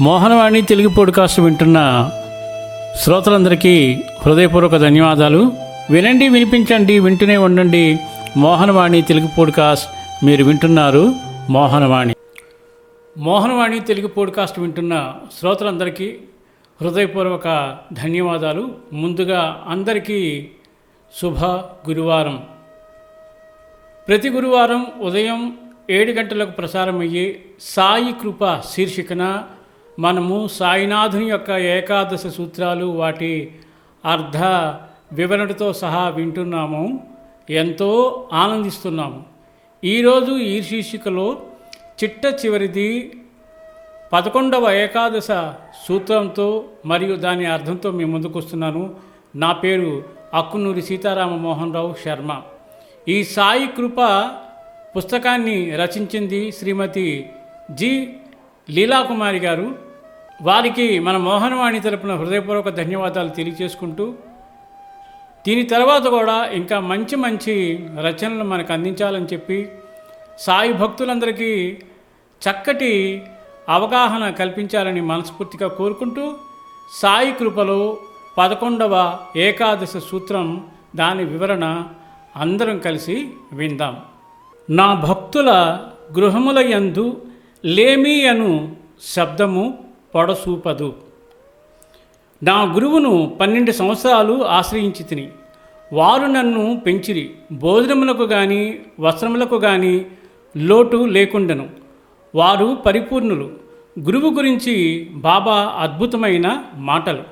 Mohanavani Telugu podcast వింటున్న శ్రోతలందరికీ హృదయపూర్వక ధన్యవాదాలు. వినండి వినిపించండి వింటూనే ఉండండి. మోహనవాణి తెలుగు పోడ్కాస్ట్ మీరు వింటున్నారు మోహనవాణి. మోహనవాణి తెలుగు పోడ్కాస్ట్ వింటున్న శ్రోతలందరికీ హృదయపూర్వక ధన్యవాదాలు. ముందుగా అందరికీ శుభ గురువారం. ప్రతి గురువారం ఉదయం ఏడు గంటలకు ప్రసారమయ్యే సాయి కృప శీర్షికన మనము సాయినాథుని యొక్క ఏకాదశ సూత్రాలు వాటి అర్ధ వివరణతో సహా వింటున్నాము ఎంతో ఆనందిస్తున్నాము. ఈరోజు ఈ శీర్షికలో చిట్ట చివరిది పదకొండవ ఏకాదశ సూత్రంతో మరియు దాని అర్థంతో మేము ముందుకు వస్తున్నాను నా పేరు అక్కునూరి సీతారామ మోహన్ రావు శర్మ. ఈ సాయి కృప పుస్తకాన్ని రచించింది శ్రీమతి జి లీలాకుమారి గారు. వారికి మన మోహనవాణి తరపున హృదయపూర్వక ధన్యవాదాలు తెలియజేసుకుంటూ దీని తర్వాత కూడా ఇంకా మంచి మంచి రచనలు మనకు అందించాలని చెప్పి సాయి భక్తులందరికీ చక్కటి అవగాహన కల్పించాలని మనస్ఫూర్తిగా కోరుకుంటూ సాయి కృపలో పదకొండవ ఏకాదశ సూత్రం దాని వివరణ అందరం కలిసి విందాం. నా భక్తుల గృహముల యందు లేమి అను శబ్దము పొడసూపదు. నా గురువును పన్నెండు సంవత్సరాలు ఆశ్రయించి తిని వారు నన్ను పెంచిరి. భోజనములకు కానీ వస్త్రములకు కానీ లోటు లేకుండను. వారు పరిపూర్ణులు. గురువు గురించి బాబా అద్భుతమైన మాటలు.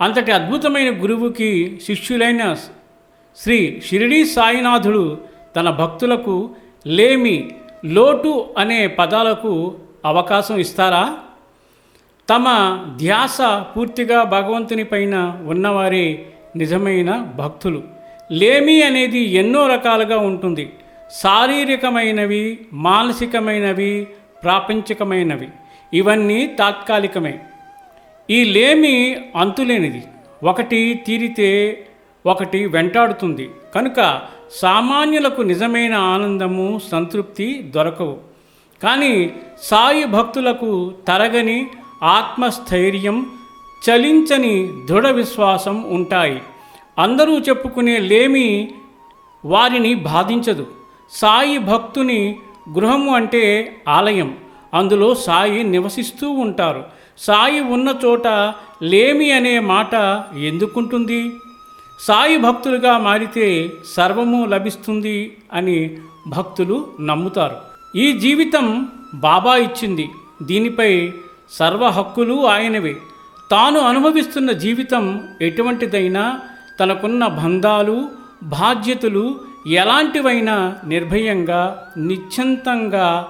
అంతటి అద్భుతమైన గురువుకి శిష్యులైన శ్రీ షిరిడీ సాయినాథుడు తన భక్తులకు లేమి లోటు అనే పదాలకు అవకాశం ఇస్తారా? తమ ధ్యాస పూర్తిగా భగవంతుని పైన ఉన్నవారే నిజమైన భక్తులు. లేమి అనేది ఎన్నో రకాలుగా ఉంటుంది. శారీరకమైనవి మానసికమైనవి ప్రాపంచికమైనవి. ఇవన్నీ తాత్కాలికమే. ఈ లేమి అంతులేనిది. ఒకటి తీరితే ఒకటి వెంటాడుతుంది. కనుక సామాన్యులకు నిజమైన ఆనందము సంతృప్తి దొరకవు. కానీ సాయి భక్తులకు తరగని ఆత్మస్థైర్యం చలించని దృఢ విశ్వాసం ఉంటాయి. అందరూ చెప్పుకునే లేమి వారిని బాధించదు. సాయి భక్తుని గృహము అంటే ఆలయం. అందులో సాయి నివసిస్తూ ఉంటారు. సాయి ఉన్న చోట లేమి అనే మాట ఎందుకుంటుంది? సాయి భక్తులుగా మారితే సర్వము లభిస్తుంది అని భక్తులు నమ్ముతారు. ఈ జీవితం బాబా ఇచ్చింది. దీనిపై సర్వ హక్కులు ఆయనవే. తాను అనుభవిస్తున్న జీవితం ఎటువంటిదైనా తనకున్న బంధాలు బాధ్యతలు ఎలాంటివైనా నిర్భయంగా నిశ్చింతంగా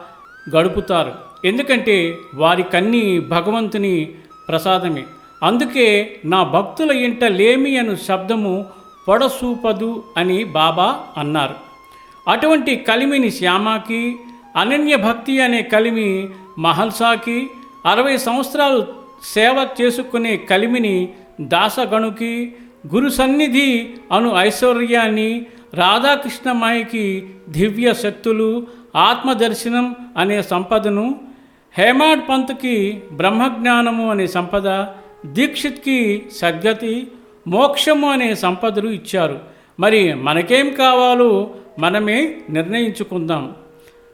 గడుపుతారు. ఎందుకంటే వారికన్నీ భగవంతుని ప్రసాదమే. అందుకే నా భక్తుల ఇంట లేమి అను శబ్దము పొడసూపదు అని బాబా అన్నారు. అటువంటి కలిమిని శ్యామాకి అనన్య భక్తి అనే కలిమి మహల్సాకి అరవై సంవత్సరాలు సేవ చేసుకునే కలిమిని దాసగణుకి గురు సన్నిధి అను ఐశ్వర్యాన్ని రాధాకృష్ణమాయికి దివ్య శక్తులు ఆత్మదర్శనం అనే సంపదను హేమాడ్ పంత్కి బ్రహ్మజ్ఞానము అనే సంపద దీక్షిత్కి సద్గతి మోక్షము అనే సంపదలు ఇచ్చారు. మరి మనకేం కావాలో మనమే నిర్ణయించుకుందాం.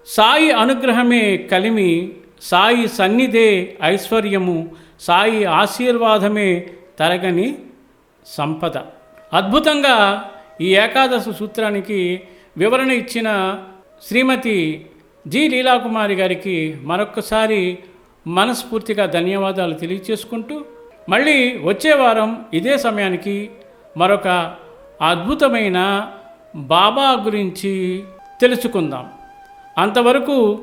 సాయి అనుగ్రహమే కలిమి సాయి సన్నిధే ఐశ్వర్యము సాయి ఆశీర్వాదమే తరగని సంపద. అద్భుతంగా ఈ ఏకాదశ సూత్రానికి వివరణ ఇచ్చిన శ్రీమతి జి లీలాకుమారి గారికి మరొకసారి మనస్ఫూర్తిగా ధన్యవాదాలు తెలియచేసుకుంటూ మళ్ళీ వచ్చే వారం ఇదే సమయానికి మరొక అద్భుతమైన బాబా గురించి తెలుసుకుందాం. అంతవరకు